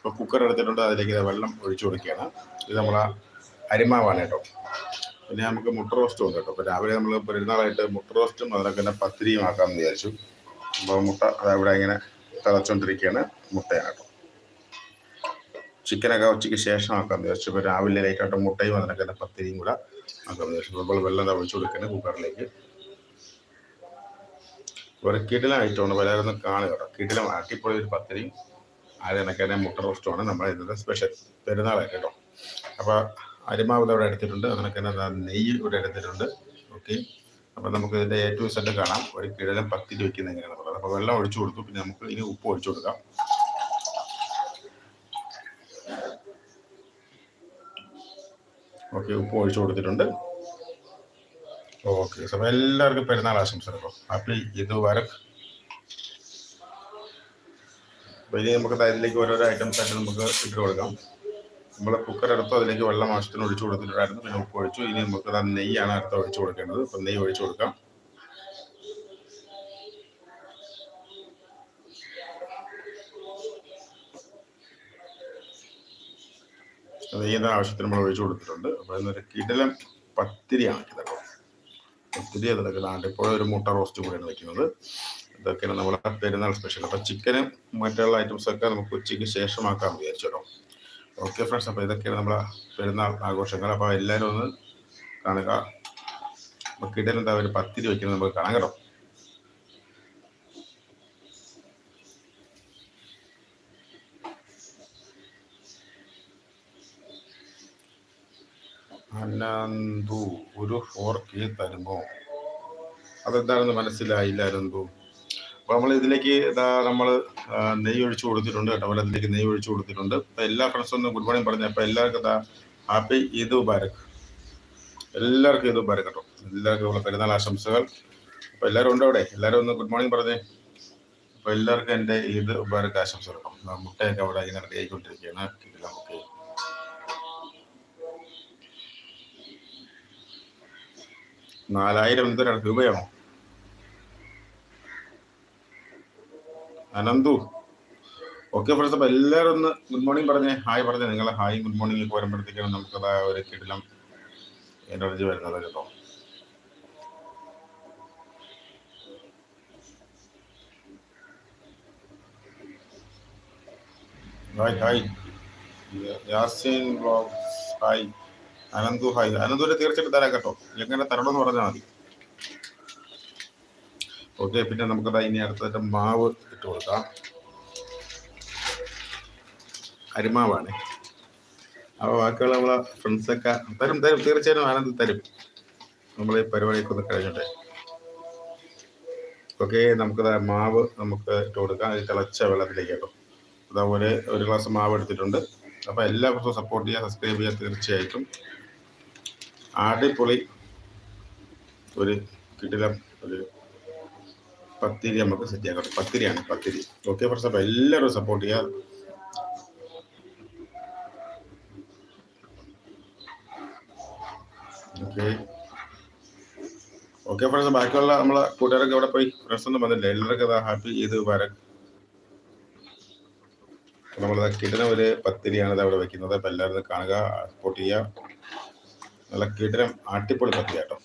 ഇപ്പോൾ കുക്കർ എടുത്തിട്ടുണ്ട് അതിലേക്ക് വെള്ളം ഒഴിച്ചു കൊടുക്കുകയാണ്. ഇത് നമ്മൾ അരിമാവാണ് കേട്ടോ. പിന്നെ നമുക്ക് മുട്ട റോസ്റ്റും ഉണ്ട് കേട്ടോ. അപ്പോൾ രാവിലെ നമ്മൾ പെരുന്നാളായിട്ട് മുട്ട റോസ്റ്റും അതിനൊക്കെ തന്നെ പത്തിരിയും ആക്കാമെന്ന് വിചാരിച്ചു. അപ്പോൾ മുട്ട അതവിടെ ഇങ്ങനെ തിളച്ചുകൊണ്ടിരിക്കുകയാണ് മുട്ടയാണ് കേട്ടോ. ചിക്കനൊക്കെ ഉച്ചയ്ക്ക് ശേഷം ആക്കാമെന്ന് വിചാരിച്ചു. ഇപ്പോൾ രാവിലെ ലൈറ്റായിട്ട് മുട്ടയും അതിനൊക്കെ തന്നെ പത്തിരിയും കൂടെ ആക്കാമെന്ന് വിചാരിച്ചു. അപ്പോൾ വെള്ളം ഒഴിച്ചു കൊടുക്കുന്നത് കുക്കറിലേക്ക് ഒരു കിടിലം ഐറ്റമാണ് എല്ലാവരും കാണുക കേട്ടോ. കിടിലം അട്ടിപ്പൊളി ഒരു പത്തിരിയും അത് കണക്ക് തന്നെ മുട്ട റോസ്റ്റുമാണ് നമ്മുടെ ഇന്നത്തെ സ്പെഷ്യൽ പെരുന്നാളായിട്ട് കേട്ടോ. അപ്പോൾ അരിമാവ് ഇവിടെ എടുത്തിട്ടുണ്ട്. അതിനൊക്കെ നെയ്യ് ഇവിടെ എടുത്തിട്ടുണ്ട്. ഓക്കെ അപ്പോൾ നമുക്ക് ഇതിന്റെ എ ടു കാണാം. ഒരു കിഴലം പത്തിൽ വെക്കുന്ന എങ്ങനെയാണ് പറയുന്നത് അപ്പോൾ വെള്ളം ഒഴിച്ചു കൊടുത്തു. പിന്നെ നമുക്ക് ഇനി ഉപ്പ് ഒഴിച്ചു കൊടുക്കാം. ഓക്കെ ഉപ്പ് ഒഴിച്ചു കൊടുത്തിട്ടുണ്ട്. ഓക്കെ അപ്പോൾ എല്ലാവർക്കും പെരുന്നാൾ ആശംസകൾ അപ്പോൾ ഹാപ്പി ഇത് വരക്ക് അപ്പോൾ ഇനി നമുക്ക് ദാ ഓരോരോ ഐറ്റംസ് ആയിട്ട് നമുക്ക് ഇട്ട് കൊടുക്കാം. നമ്മൾ കുക്കർ എടുത്തു അതിലേക്ക് വെള്ളം ആവശ്യത്തിന് ഒഴിച്ചു കൊടുത്തിട്ടുണ്ടായിരുന്നു. പിന്നെ ഉപ്പ് ഒഴിച്ചു. ഇനി നമുക്ക് നെയ്യാണ് അടുത്ത് ഒഴിച്ചു കൊടുക്കേണ്ടത്. അപ്പം നെയ്യ് ഒഴിച്ചു കൊടുക്കാം. നെയ്യുന്ന ആവശ്യത്തിന് നമ്മൾ ഒഴിച്ചു കൊടുത്തിട്ടുണ്ട്. അപ്പോൾ ഇന്നൊരു കിടലം പത്തിരിയാണ് ഇതൊക്കെ പത്തിരി അതിലൊക്കെ നാട്ടിപ്പോൾ ഒരു മുട്ട റോസ്റ്റ് കൂടെയാണ് വെക്കുന്നത്. ഇതൊക്കെയാണ് നമ്മുടെ പെരുന്നാൾ സ്പെഷ്യൽ അപ്പോൾ ചിക്കനും മറ്റുള്ള ഐറ്റംസ് ഒക്കെ നമുക്ക് ഉച്ചയ്ക്ക് ശേഷമാക്കാൻ വിചാരിച്ചോളൂ ഓക്കെ ഫ്രണ്ട്സ് അപ്പോൾ ഇതൊക്കെയാണ് നമ്മളെ പെരുന്നാൾ ആഘോഷങ്ങൾ. അപ്പോൾ എല്ലാവരും ഒന്ന് കാണുക. അപ്പോൾ കിടലെന്താ ഒരു പത്തിരി വയ്ക്കുന്നത് നമുക്ക് കാണാം കേട്ടോ. അനന്തു ഒരു ഫോർ കെ തരുമോ? അതെന്താണെന്ന് മനസ്സിലായില്ല അനന്തു. അപ്പോൾ നമ്മൾ ഇതിലേക്ക് ഇതാ നമ്മൾ നെയ്യ് ഒഴിച്ചു കൊടുത്തിട്ടുണ്ട് കേട്ടോ. അതുപോലെ ഇതിലേക്ക് നെയ്യ് ഒഴിച്ചു കൊടുത്തിട്ടുണ്ട്. അപ്പോൾ എല്ലാ ഫ്രണ്ട്സും ഒന്ന് ഗുഡ് മോർണിംഗ് പറഞ്ഞു അപ്പോൾ എല്ലാവർക്കും ഹാപ്പി ഈദ് മുബാരക്. എല്ലാവർക്കും ഈദ് മുബാരക് കേട്ടോ. എല്ലാവർക്കും ഉള്ള പെരുന്നാൾ ആശംസകൾ. അപ്പോൾ എല്ലാവരും ഉണ്ടോ അവിടെ? എല്ലാവരും ഒന്ന് ഗുഡ് മോർണിംഗ് പറഞ്ഞേ. അപ്പോൾ എല്ലാവർക്കും എന്റെ ഈദ് മുബാരക് ആശംസകൾ കേട്ടോ. മുട്ടയൊക്കെ അവിടെ ഇങ്ങനെ റെഡി ആയിക്കൊണ്ടിരിക്കുകയാണ്. കിട്ടില്ല നമുക്ക്. നാലായിരം എന്തിനാണ് രൂപയാണോ? അനന്തു. ഓക്കെ ഫ്രണ്ട്സ് അപ്പോൾ എല്ലാവരും ഒന്ന് ഗുഡ് മോർണിംഗ് പറഞ്ഞേ. ഹായ് പറഞ്ഞേ. നിങ്ങളെ ഹായ് ഗുഡ് മോർണിംഗ് ഒക്കെ വരുമ്പോഴത്തേക്കാണ് നമുക്കതാ ഒരു കിടിലം എനർജി വരുന്നത് കേട്ടോ. Hi hi Yasin blogs hi Ananthu hi അനന്തുവിനെ തീർച്ചയായിട്ടും തരാം കേട്ടോ. എങ്ങനെ തരണമെന്ന് പറഞ്ഞാൽ മതി. ഓക്കെ പിന്നെ നമുക്കത് ഇനി അടുത്തതിന്റെ മാവ് ഇട്ട് കൊടുക്കാം. അരിമാവാണ്. അപ്പോൾ ബാക്കിയുള്ള നമ്മളെ ഫ്രണ്ട്സൊക്കെ തരും തരും. തീർച്ചയായും ആനന്ദ് തരും. നമ്മൾ ഈ പരിപാടിയൊക്കെ ഒന്ന് കഴിഞ്ഞിട്ട്. ഓക്കെ നമുക്കത് മാവ് നമുക്ക് ഇട്ട് കൊടുക്കാം. അത് തിളച്ച വെള്ളത്തിലേക്ക് അതേപോലെ ഒരു ഗ്ലാസ് മാവ് എടുത്തിട്ടുണ്ട്. അപ്പോൾ എല്ലാവർക്കും സപ്പോർട്ട് ചെയ്യുക സബ്സ്ക്രൈബ് ചെയ്യുക തീർച്ചയായിട്ടും. അടിപൊളി ഒരു കിടിലം ഒരു പത്തിരി നമുക്ക് സെറ്റ് ചെയ്യാം കേട്ടോ പത്തിരിയാണ് പത്തിരി. ഓക്കെ ഫ്രണ്ട്സ് അപ്പോൾ എല്ലാവരും സപ്പോർട്ട് ചെയ്യുക ഓക്കെ ഫ്രണ്ട്സ് ബാക്കിയുള്ള നമ്മളെ കൂട്ടുകാരൊക്കെ ഇവിടെ പോയി? ഫ്രണ്ട്സ് ഒന്നും വന്നില്ല. എല്ലാവർക്കും അതാ ഹാപ്പി ഇത് വരാൻ നമ്മളത് കിടന ഒരു പത്തിരിയാണ് ഇത് അവിടെ വെക്കുന്നത്. അപ്പം എല്ലാവരും കാണുക സപ്പോർട്ട് ചെയ്യുക നല്ല കിടനം അട്ടിപ്പൊളി പത്തിരി കേട്ടോ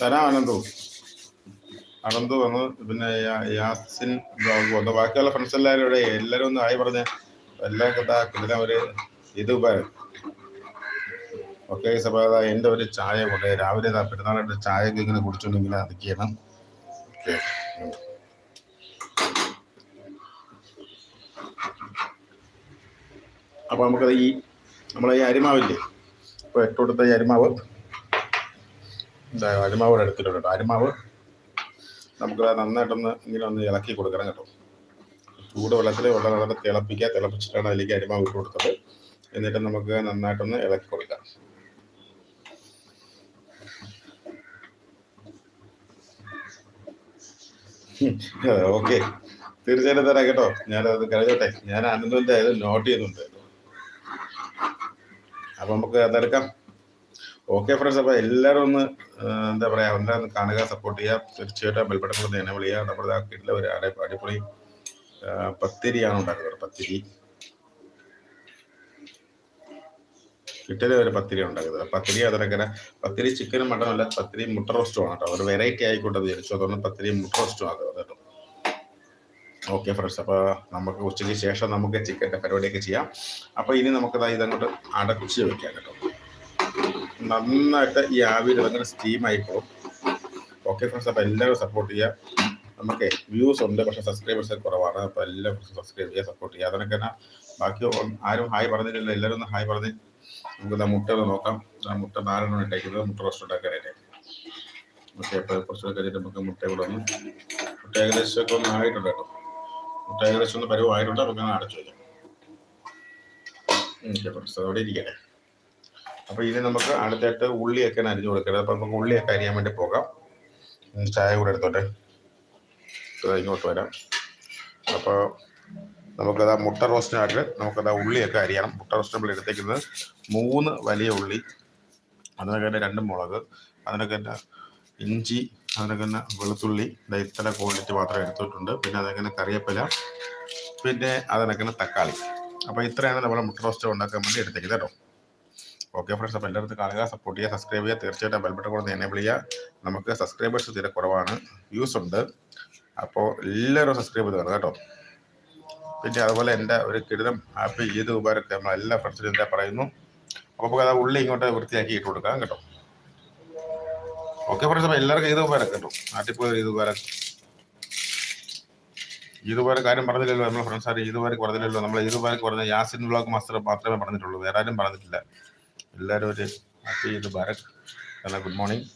തരാം അനന്തു അനന്തു വന്നു പിന്നെ യാസിൻ ബ്ലോഗ് വന്നു. ബാക്കിയുള്ള ഫ്രണ്ട്സ് എല്ലാവരും ഇവിടെ എല്ലാവരും ഒന്ന് ആയി പറഞ്ഞ എല്ലാം ഇതാ കിടന ഒരു ഇത് ഉപകാരം ഓക്കെ സഭ എന്റെ ഒരു ചായ കൊണ്ട് രാവിലെ ഇതാ പെരുന്നാളായിട്ട് ചായ ഒക്കെ ഇങ്ങനെ കുടിച്ചുകൊണ്ട് ഇങ്ങനെ ചെയ്യണം ഓക്കെ. അപ്പോൾ നമുക്കത് ഈ നമ്മളെ ഈ അരിമാവില്ലേ? ഇപ്പോൾ എട്ടുകൊടുത്ത ഈ അരിമാവ്. ഇതാ അരിമാവ് ഇവിടെ എടുത്തിട്ടുണ്ട് കേട്ടോ. അരിമാവ് നമുക്ക് നന്നായിട്ടൊന്ന് ഇങ്ങനെ ഒന്ന് ഇളക്കി കൊടുക്കണം കേട്ടോ. ചൂട് വെള്ളത്തിൽ വെള്ളം നന്നായിട്ട് തിളപ്പിക്കുക. തിളപ്പിച്ചിട്ടാണ് അതിലേക്ക് അരിമാവ് ഇട്ട് കൊടുത്തത്. എന്നിട്ട് നമുക്ക് നന്നായിട്ടൊന്ന് ഇളക്കി കൊടുക്കാം. ഓക്കെ. തീർച്ചയായിട്ടും തരാം കേട്ടോ. ഞാനത് കഴിഞ്ഞോട്ടെ ഞാൻ അനന്തന്റെ അത് നോട്ട് ചെയ്യുന്നുണ്ട്. അപ്പൊ നമുക്ക് അതെടുക്കാം ഓക്കെ ഫ്രണ്ട്സ് അപ്പൊ എല്ലാവരും ഒന്ന് ആ, എന്താ പറയാ എല്ലാവരും കാണുക സപ്പോർട്ട് ചെയ്യുക. തീർച്ചയായിട്ടും ബെൽബട്ടൺ കൂടെ എന്നെ വിളിക്കുക നമ്മുടെ കിട്ടില്ല ഒരു ആടെ അടിപൊളി ആ, പത്തിരിയാണ് ഉണ്ടാക്കുന്നത് പത്തിരി. ഇട്ടലി ഒരു പത്തിരി ഉണ്ടാക്കുന്നത് പത്തിരി അതിനൊക്കെ പത്തിരി ചിക്കനും മട്ടനും അല്ല പത്തിരി മുട്ട റോസ്റ്റും ആണ് കേട്ടോ. ഒരു വെറൈറ്റി ആയിക്കോട്ടെ വിചാരിച്ചു. അതുകൊണ്ട് പത്തിരി മുട്ട റോസ്റ്റും ആക്കുന്നത് കേട്ടോ. ഓക്കെ ഫ്രണ്ട്സ് അപ്പോൾ നമുക്ക് ഉച്ചയ്ക്ക് ശേഷം നമുക്ക് ചിക്കന്റെ പരിപാടിയൊക്കെ ചെയ്യാം. അപ്പോൾ ഇനി നമുക്ക് ഇതങ്ങോട്ട് അടച്ച് വെക്കാം കേട്ടോ. നന്നായിട്ട് ഈ ആവിയിൽ ഭയങ്കര സ്റ്റീം ആയിക്കോളും ഓക്കെ ഫ്രണ്ട്സ് അപ്പോൾ എല്ലാവരും സപ്പോർട്ട് ചെയ്യുക. നമുക്ക് വ്യൂസ് ഉണ്ട് പക്ഷേ സബ്സ്ക്രൈബേഴ്സ് കുറവാണ്. അപ്പോൾ എല്ലാവരും സബ്സ്ക്രൈബ് ചെയ്യുക സപ്പോർട്ട് ചെയ്യുക. അതിനൊക്കെ ബാക്കി ആരും ഹായ് പറഞ്ഞിട്ടില്ല. എല്ലാവരും ഒന്ന് ഹായ് പറഞ്ഞ് നമുക്ക് മുട്ട ഒന്ന് നോക്കാം. ആ മുട്ട നാലെണ്ണം ഉണ്ടായിരിക്കുന്നത് മുട്ട റോസ്റ്റ് ഓക്കെ അപ്പോൾ കുറച്ചുകൂടെ കഴിഞ്ഞിട്ട് നമുക്ക് മുട്ട കൂടെ ഒന്ന് മുട്ട ഏകദേശം ഒക്കെ ഒന്ന് ആയിട്ടുണ്ട് കേട്ടോ. മുട്ട ഏകദേശം ഒന്ന് പരിവായിട്ടുണ്ട്. നമുക്ക് ഞാൻ അടച്ചു വയ്ക്കാം ഓക്കെ ഫ്രണ്ട്സ് അവിടെ ഇരിക്കട്ടെ. അപ്പോൾ ഇനി നമുക്ക് അടുത്തായിട്ട് ഉള്ളിയൊക്കെ അരിഞ്ഞു കൊടുക്കരുത് അപ്പോൾ നമുക്ക് ഉള്ളിയൊക്കെ അരിയാൻ വേണ്ടി പോകാം. ചായ കൂടെ എടുത്തോട്ടെ? ഇങ്ങോട്ട് വരാം. അപ്പോൾ നമുക്കത് മുട്ട റോസ്റ്റിനായിട്ട് നമുക്കത് ഉള്ളിയൊക്കെ അരിയണം. മുട്ട റോസ്റ്റ് നമ്മൾ എടുത്തേക്കുന്നത് മൂന്ന് വലിയ ഉള്ളി അതിനൊക്കെ തന്നെ രണ്ട് മുളക് അതിനൊക്കെ തന്നെ ഇഞ്ചി അതിനൊക്കെ തന്നെ വെളുത്തുള്ളി. ഇത്ര ക്വാണ്ടിറ്റി മാത്രം എടുത്തിട്ടുണ്ട്. പിന്നെ അതങ്ങനെ തന്നെ കറിവേപ്പില പിന്നെ അതിനൊക്കെ തക്കാളി. അപ്പോൾ ഇത്രയാണ് നമ്മൾ മുട്ട റോസ്റ്റ് ഉണ്ടാക്കാൻ വേണ്ടി എടുത്തേക്കുന്നത് കേട്ടോ. ഓക്കെ ഫ്രണ്ട്സ് അപ്പോൾ എല്ലാവരും കാണുക സപ്പോർട്ട് ചെയ്യുക സബ്സ്ക്രൈബ് ചെയ്യുക. തീർച്ചയായിട്ടും ബെൽബട്ടൺ കൂടെ എനേബിൾ ചെയ്യുക. നമുക്ക് സബ്സ്ക്രൈബേഴ്സ് തീരെ കുറവാണ് വ്യൂസ് ഉണ്ട്. അപ്പോൾ എല്ലാവരും സബ്സ്ക്രൈബ് ചെയ്ത് കേട്ടോ. പിന്നെ അതുപോലെ എന്റെ ഒരു കിടിതം ആപ്പ് ഈദ് മുബാരക്ക് നമ്മൾ എല്ലാ ഫ്രണ്ട്സിനും എന്താ പറയുന്നു? അപ്പോൾ അത് ഉള്ളി ഇങ്ങോട്ട് വൃത്തിയാക്കി ഇട്ട് കൊടുക്കാം കേട്ടോ. ഓക്കെ ഫ്രണ്ട്സ് അപ്പോൾ എല്ലാവർക്കും ഈദ് മുബാരക്ക് കേട്ടോ. നാട്ടിൽ പോയ ഈദ് മുബാരക്ക് ഈദ് മുബാരക്ക് കാര്യം പറഞ്ഞില്ലല്ലോ നമ്മൾ ഫ്രണ്ട്സ് ആരും ഈദ് മുബാരക്ക് പറഞ്ഞില്ലല്ലോ. നമ്മൾ ഈദ് മുബാരക്ക് പറഞ്ഞ യാസിൻ വ്ളോഗ് മാസ്റ്റർ മാത്രമേ പറഞ്ഞിട്ടുള്ളൂ വേറെ ആരും പറഞ്ഞിട്ടില്ല. എല്ലാവരും ഒരു ഹാപ്പി ഇത് ഭാരത് നല്ല ഗുഡ് മോർണിംഗ്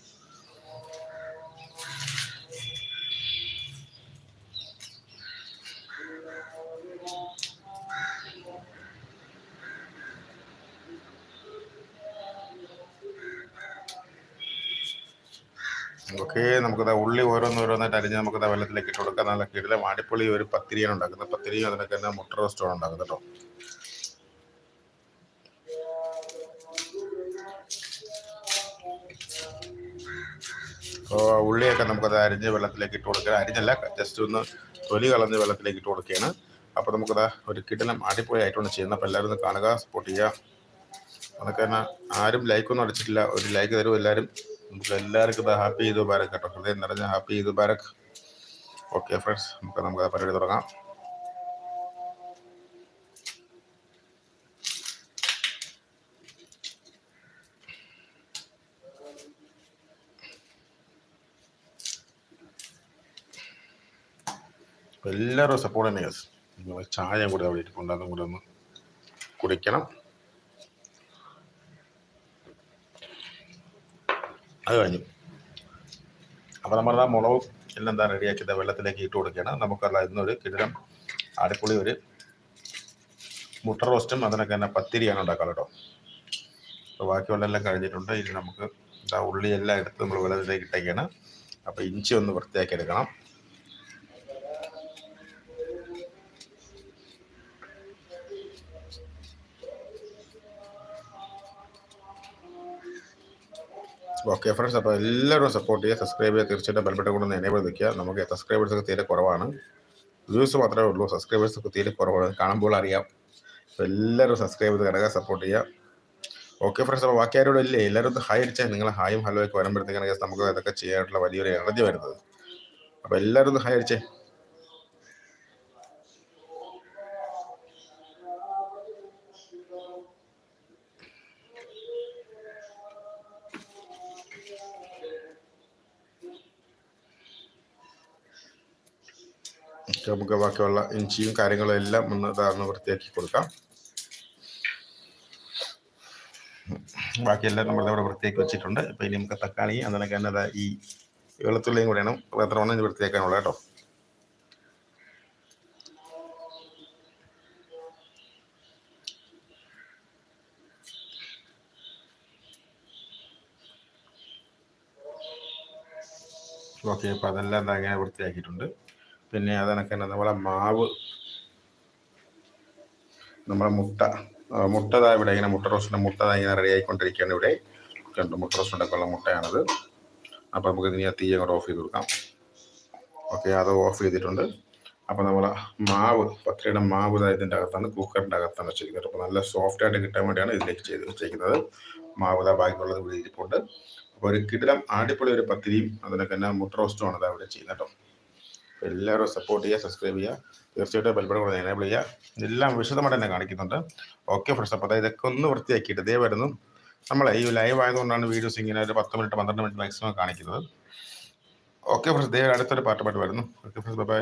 ഓക്കെ നമുക്കത് ഉള്ളി ഓരോന്നോരോന്നായിട്ട് അരിഞ്ഞ് നമുക്കത് വെള്ളത്തിലേക്ക് ഇട്ട് കൊടുക്കാം. നല്ല കിടിലെ മാടിപ്പൊളി ഒരു പത്തിരിയാണ് ഉണ്ടാക്കുന്നത്. പത്തിരിയും അതിനൊക്കെ തന്നെ മുട്ട റോസ്റ്റാണ് ഉണ്ടാക്കുന്നത് കേട്ടോ. ഉള്ളിയൊക്കെ നമുക്കത് അരിഞ്ഞ് വെള്ളത്തിലേക്ക് ഇട്ട് കൊടുക്കുക. അരിഞ്ഞല്ല ജസ്റ്റ് ഒന്ന് തൊലി കളഞ്ഞ് വെള്ളത്തിലേക്ക് ഇട്ട് കൊടുക്കുകയാണ്. അപ്പോൾ നമുക്കത് ഒരു കിടലം അടിപൊളി ആയിട്ടുണ്ട് ചെയ്യുന്നത്. അപ്പോൾ എല്ലാവരും ഒന്ന് കാണുക സപ്പോർട്ട് ചെയ്യുക. അതൊക്കെ തന്നെ ആരും ലൈക്കൊന്നും അടിച്ചിട്ടില്ല. ഒരു ലൈക്ക് തരും എല്ലാവരും? നമുക്ക് എല്ലാവർക്കും ഹാപ്പി ചെയ്തു ബാരക് കേട്ടോ. ഹൃദയം നിറഞ്ഞ ഹാപ്പി ചെയ്തു ബാരക് ഓക്കെ ഫ്രണ്ട്സ് നമുക്ക് നമുക്ക് പരിപാടി തുടങ്ങാം. എല്ലാവരും സപ്പോർട്ട് തന്നെ യെസ് ചായ കൂടെ അവിടെ ഇരിപ്പുണ്ട് അതും കൂടെ ഒന്ന് കുടിക്കണം. അത് കഴിഞ്ഞു. അപ്പോൾ നമ്മൾ ആ മുളകും എല്ലാം എന്താ റെഡിയാക്കിയത് വെള്ളത്തിലേക്ക് ഇട്ട് കൊടുക്കുകയാണ്. നമുക്കല്ല ഇന്നൊരു കിടിലം അടിപൊളി ഒരു മുട്ട റോസ്റ്റും അതിനൊക്കെ തന്നെ പത്തിരിയാണ് ഉണ്ടാക്കുക കേട്ടോ. അപ്പോൾ ബാക്കിയുള്ള എല്ലാം കഴിഞ്ഞിട്ടുണ്ട്. ഇനി നമുക്ക് ഇതാ ഉള്ളി എല്ലാം എടുത്ത് നമ്മൾ വെള്ളത്തിലേക്ക് ഇട്ടേക്കാണ്. അപ്പോൾ ഇഞ്ചി ഒന്ന് വൃത്തിയാക്കി എടുക്കണം. ഓക്കെ ഫ്രണ്ട്സ് അപ്പോൾ എല്ലാവരും സപ്പോർട്ട് ചെയ്യുക സബ്സ്ക്രൈബ് ചെയ്യുക തീർച്ചയായിട്ടും ബെൽബട്ടൺ കൊണ്ട് ഒന്ന് എനേബിൾ നിൽക്കുക നമുക്ക് സബ്സ്ക്രൈബേഴ്സ് ഒക്കെ തീരെ കുറവാണ്. വ്യൂസ് മാത്രമേ ഉള്ളൂ സബ്സ്ക്രൈബേഴ്സ് ഒക്കെ തീരെ കുറവാണ്. കാണുമ്പോൾ അറിയാം. അപ്പോൾ എല്ലാവരും സബ്സ്ക്രൈബ് ചെയ്ത് കിടക്കുക സപ്പോർട്ട് ചെയ്യുക. ഓക്കെ ഫ്രണ്ട്സ് അപ്പോൾ ബാക്കി ആരോടും ഇല്ലേ. എല്ലാവരും ഹായ് അടിച്ചാൽ നിങ്ങൾ ഹായും ഹലോ ഒക്കെ വരുമ്പോഴത്തേക്കാണെങ്കിൽ നമുക്ക് ഇതൊക്കെ ചെയ്യാനുള്ള വലിയൊരു എനർജി വരുന്നത്. അപ്പോൾ എല്ലാവരും ഹായ് അടിച്ചേ. നമുക്ക് ബാക്കിയുള്ള ഇഞ്ചിയും കാര്യങ്ങളും എല്ലാം ഒന്ന് ഇതാന്ന് വൃത്തിയാക്കി കൊടുക്കാം. ബാക്കിയെല്ലാം നമ്മൾ ഇവിടെ വൃത്തിയാക്കി വെച്ചിട്ടുണ്ട്. ഇപ്പം ഇനി നമുക്ക് തക്കാളി അതിനൊക്കെ തന്നെ ഈ കൂടെ കൂടെയാണ് എത്ര വേണം ഇത് വൃത്തിയാക്കാനുള്ളത് കേട്ടോ. ഓക്കെ അപ്പോൾ അതെല്ലാം ഇങ്ങനെ വൃത്തിയാക്കിയിട്ടുണ്ട്. പിന്നെ അതിനൊക്കെ തന്നെ നമ്മളെ മാവ്. നമ്മളെ മുട്ട. മുട്ടതാ ഇവിടെ ഇങ്ങനെ മുട്ട റോസ്റ്റിന്റെ മുട്ടതാ ഇങ്ങനെ റെഡി ആയിക്കൊണ്ടിരിക്കുകയാണ് ഇവിടെ. കണ്ടു മുട്ട റോസ്റ്റ് ഉണ്ടാക്കാനുള്ള മുട്ടയാണത്. അപ്പോൾ നമുക്ക് ആ തീ അങ്ങോട്ട് ഓഫ് ചെയ്ത് കൊടുക്കാം. ഓക്കെ അത് ഓഫ് ചെയ്തിട്ടുണ്ട്. അപ്പോൾ നമ്മൾ മാവ് പത്രയുടെ മാവ് ഇതിന്റെ അകത്താണ് കുക്കറിന്റെ അകത്താണ് വെച്ചിരിക്കുന്നത്. അപ്പോൾ നല്ല സോഫ്റ്റ് ആയിട്ട് കിട്ടാൻ വേണ്ടിയാണ് ഇതിലേക്ക് ചെയ്ത് വെച്ചിരിക്കുന്നത്. മാവ് ബാക്കിയുള്ളത് ഇവിടെ ഇരിപ്പുണ്ട് അപ്പോൾ ഒരു കിടിലം ആടിപ്പൊളി ഒരു പത്തിരിയും അതിനൊക്കെ തന്നെ മുട്ട റോസ്റ്റും ആണ് ഇവിടെ ചെയ്യുന്നത് കേട്ടോ. എല്ലാവരും സപ്പോർട്ട് ചെയ്യുക സബ്സ്ക്രൈബ് ചെയ്യുക. തീർച്ചയായിട്ടും ബെൽബൺ കൂടെ എനേബിൾ ചെയ്യുക. എല്ലാം വിശദമായിട്ട് തന്നെ കാണിക്കുന്നുണ്ട്. ഓക്കെ ഫ്രണ്ട്സ് അപ്പോൾ ഇതൊക്കെ ഒന്ന് വൃത്തിയാക്കിയിട്ട് ഇതേ വരുന്നു. നമ്മൾ ഈ ലൈവ് ആയതുകൊണ്ടാണ് വീഡിയോസ് ഇങ്ങനെ ഒരു പത്ത് മിനിറ്റ് പന്ത്രണ്ട് മിനിറ്റ് മാക്സിമം കാണിക്കുന്നത്. ഓക്കെ ഫ്രണ്ട്സ് ദേ അടുത്തൊരു പാട്ടുപാട്ട് വരുന്നു. Okay friends bye